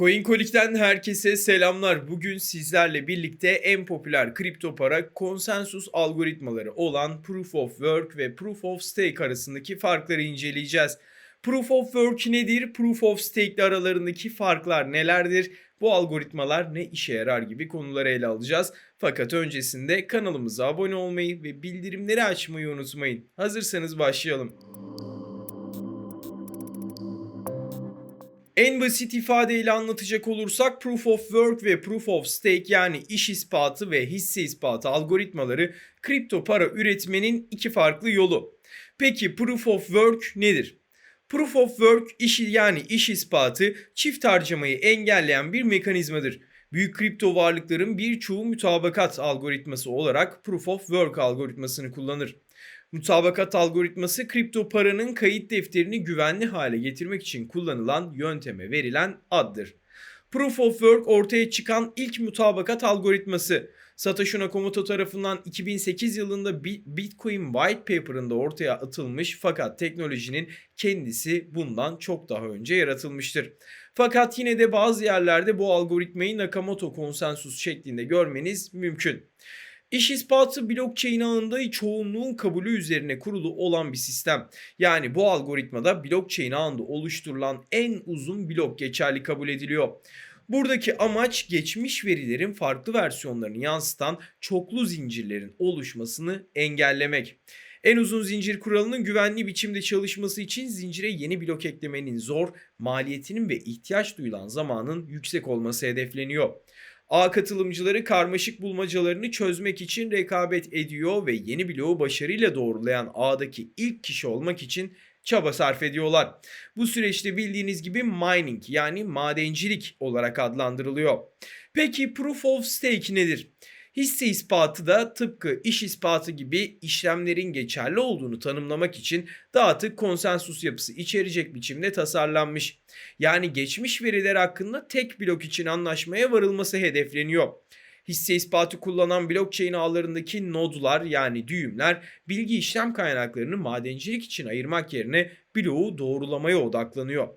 CoinColic'ten herkese selamlar. Bugün sizlerle birlikte en popüler kripto para konsensus algoritmaları olan Proof of Work ve Proof of Stake arasındaki farkları inceleyeceğiz. Proof of Work nedir? Proof of Stake aralarındaki farklar nelerdir? Bu algoritmalar ne işe yarar gibi konuları ele alacağız. Fakat öncesinde kanalımıza abone olmayı ve bildirimleri açmayı unutmayın. Hazırsanız başlayalım. En basit ifadeyle anlatacak olursak Proof of Work ve Proof of Stake yani iş ispatı ve hisse ispatı algoritmaları kripto para üretmenin iki farklı yolu. Peki Proof of Work nedir? Proof of Work işi yani iş ispatı çift harcamayı engelleyen bir mekanizmadır. Büyük kripto varlıkların birçoğu mutabakat algoritması olarak Proof of Work algoritmasını kullanır. Mutabakat algoritması kripto paranın kayıt defterini güvenli hale getirmek için kullanılan yönteme verilen addır. Proof of Work ortaya çıkan ilk mutabakat algoritması. Satoshi Nakamoto tarafından 2008 yılında Bitcoin White Paper'ında ortaya atılmış fakat teknolojinin kendisi bundan çok daha önce yaratılmıştır. Fakat yine de bazı yerlerde bu algoritmayı Nakamoto konsensus şeklinde görmeniz mümkün. İş ispatı blockchain ağında çoğunluğun kabulü üzerine kurulu olan bir sistem. Yani bu algoritmada blockchain ağında oluşturulan en uzun blok geçerli kabul ediliyor. Buradaki amaç geçmiş verilerin farklı versiyonlarını yansıtan çoklu zincirlerin oluşmasını engellemek. En uzun zincir kuralının güvenli biçimde çalışması için zincire yeni blok eklemenin zor, maliyetinin ve ihtiyaç duyulan zamanın yüksek olması hedefleniyor. A katılımcıları karmaşık bulmacalarını çözmek için rekabet ediyor ve yeni bloğu başarıyla doğrulayan A'daki ilk kişi olmak için çaba sarf ediyorlar. Bu süreçte bildiğiniz gibi mining yani madencilik olarak adlandırılıyor. Peki proof of stake nedir? Hisse ispatı da tıpkı iş ispatı gibi işlemlerin geçerli olduğunu tanımlamak için dağıtık konsensus yapısı içerecek biçimde tasarlanmış. Yani geçmiş veriler hakkında tek blok için anlaşmaya varılması hedefleniyor. Hisse ispatı kullanan blockchain ağlarındaki nodlar yani düğümler bilgi işlem kaynaklarını madencilik için ayırmak yerine bloğu doğrulamaya odaklanıyor.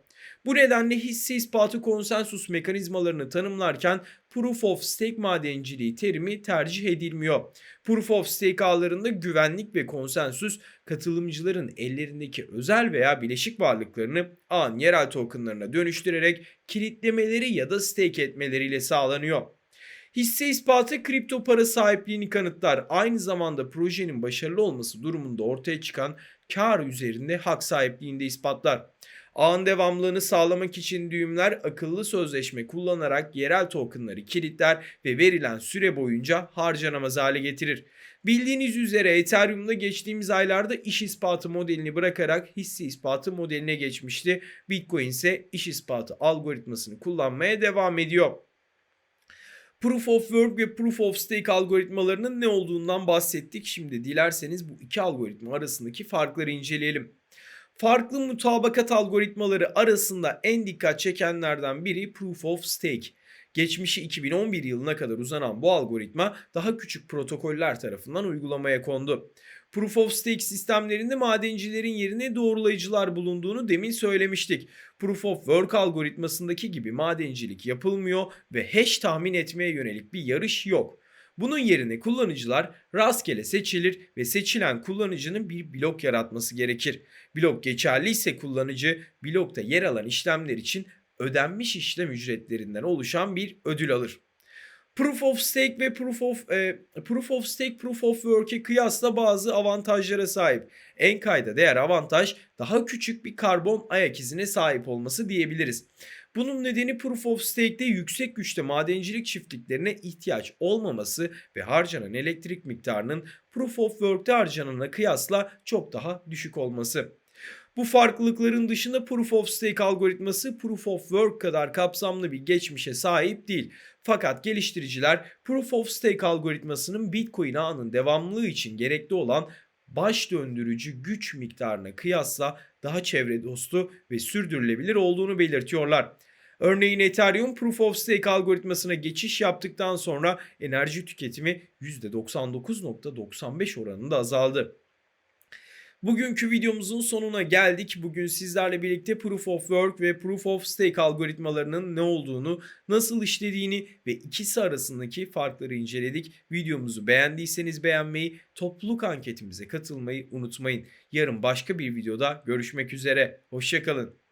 Bu nedenle hisse ispatı konsensus mekanizmalarını tanımlarken Proof of Stake madenciliği terimi tercih edilmiyor. Proof of Stake ağlarında güvenlik ve konsensus katılımcıların ellerindeki özel veya bileşik varlıklarını ağın yerel tokenlarına dönüştürerek kilitlemeleri ya da stake etmeleriyle sağlanıyor. Hisse ispatı kripto para sahipliğini kanıtlar. Aynı zamanda projenin başarılı olması durumunda ortaya çıkan kar üzerinde hak sahipliğinde ispatlar. Ağın devamlılığını sağlamak için düğümler akıllı sözleşme kullanarak yerel tokenları kilitler ve verilen süre boyunca harcanamaz hale getirir. Bildiğiniz üzere Ethereum'da geçtiğimiz aylarda iş ispatı modelini bırakarak hisse ispatı modeline geçmişti. Bitcoin ise iş ispatı algoritmasını kullanmaya devam ediyor. Proof of Work ve Proof of Stake algoritmalarının ne olduğundan bahsettik. Şimdi dilerseniz bu iki algoritma arasındaki farkları inceleyelim. Farklı mutabakat algoritmaları arasında en dikkat çekenlerden biri Proof of Stake. Geçmişi 2011 yılına kadar uzanan bu algoritma daha küçük protokoller tarafından uygulamaya kondu. Proof of Stake sistemlerinde madencilerin yerine doğrulayıcılar bulunduğunu demin söylemiştik. Proof of Work algoritmasındaki gibi madencilik yapılmıyor ve hash tahmin etmeye yönelik bir yarış yok. Bunun yerine kullanıcılar rastgele seçilir ve seçilen kullanıcının bir blok yaratması gerekir. Blok geçerli ise kullanıcı blokta yer alan işlemler için ödenmiş işlem ücretlerinden oluşan bir ödül alır. Proof of Stake ve Proof of e, Proof of Stake Proof of Work'e kıyasla bazı avantajlara sahip. En kayda değer avantaj daha küçük bir karbon ayak izine sahip olması diyebiliriz. Bunun nedeni Proof of Stake'de yüksek güçte madencilik çiftliklerine ihtiyaç olmaması ve harcanan elektrik miktarının Proof of Work'te harcanana kıyasla çok daha düşük olması. Bu farklılıkların dışında Proof of Stake algoritması Proof of Work kadar kapsamlı bir geçmişe sahip değil. Fakat geliştiriciler Proof of Stake algoritmasının Bitcoin ağının devamlılığı için gerekli olan baş döndürücü güç miktarına kıyasla daha çevre dostu ve sürdürülebilir olduğunu belirtiyorlar. Örneğin Ethereum Proof of Stake algoritmasına geçiş yaptıktan sonra enerji tüketimi %99.95 oranında azaldı. Bugünkü videomuzun sonuna geldik. Bugün sizlerle birlikte Proof of Work ve Proof of Stake algoritmalarının ne olduğunu, nasıl işlediğini ve ikisi arasındaki farkları inceledik. Videomuzu beğendiyseniz beğenmeyi, topluluk anketimize katılmayı unutmayın. Yarın başka bir videoda görüşmek üzere. Hoşçakalın.